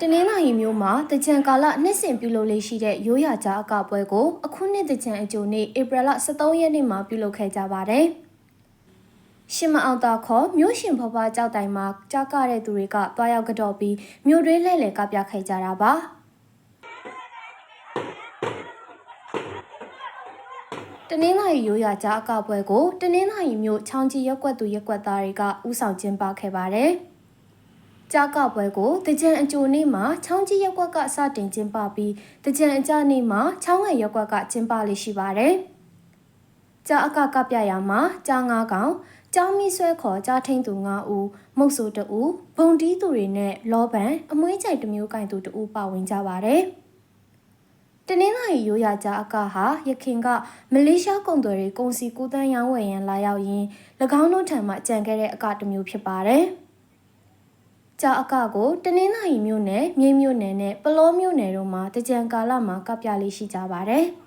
တနင်္လာရီမျိုးမှာတကြံကာလနှစ်စဉ်ပြုလုပ်လေးရှိတဲ့ရိုးရာကြားအကပွဲကိုအခုနှစ်တကြံအကြိုနေ့ဧပြီလ23ရက်နေ့မှာပြုလုပ်ခဲ့ကြပါတယ်။ရှင်မအောင်တာခေါ်မြို့ရှင်ဖွားဖွားကြောက်တိုင်မှာကြားကတဲ့သူတွေကတွားရောက်ကြတော့ပြီးမြို့တွင်းလဲလှယ်ကပြခဲ့ကြတာပါ။ တနင်္လာရီရိုးရာကြားအကပွဲကိုတနင်္လာရီမြို့ချောင်းကြီးရက်ကွက်သူရက်ကွက်သားတွေကဥဆောင်ကျင်းပခဲ့ပါတယ်။ကြာကပွဲကိုတကြံအကျိုနေ့မှာချောင်းကြီးရက်ကွက်ကစတင်ကျင်းပပြီးတကြံအကြနေ့မှာချောင်းငယ်ရက်ကွက်ကကျင်းပလေးရှိပါတယ်။ကြာအကကပြရမှာကြာငါးကောင်ကြောင်းမီဆွဲခေါ်ကြားထိန်သူ9ဦးမုတ်ဆို2ဦးဘုံတီးသူတွေနဲ့လောပန်အမွှေးကြိုက်တစ်မျိုးကင်သူ2ဦးပါဝင်ကြပါတယ်။ တနင်္လာရီရိုးရာကြားအကဟာရခင်ကမလေးရှားကုန်သွယ်ရေးကုန်စည်ကူးသန်းရောင်းဝယ်ရန်လာရောက်ရင်း၎င်းတို့ထံမှကြံခဲ့တဲ့အကတစ်မျိုးဖြစ်ပါတယ်။ကြာအကကိုတနင်္လာရီမြို့နယ်မြိတ်မြို့နယ်နဲ့ပလောမြို့နယ်တို့မှာတကြံကာလမှာကပ်ပြလေးရှိကြပါတယ်။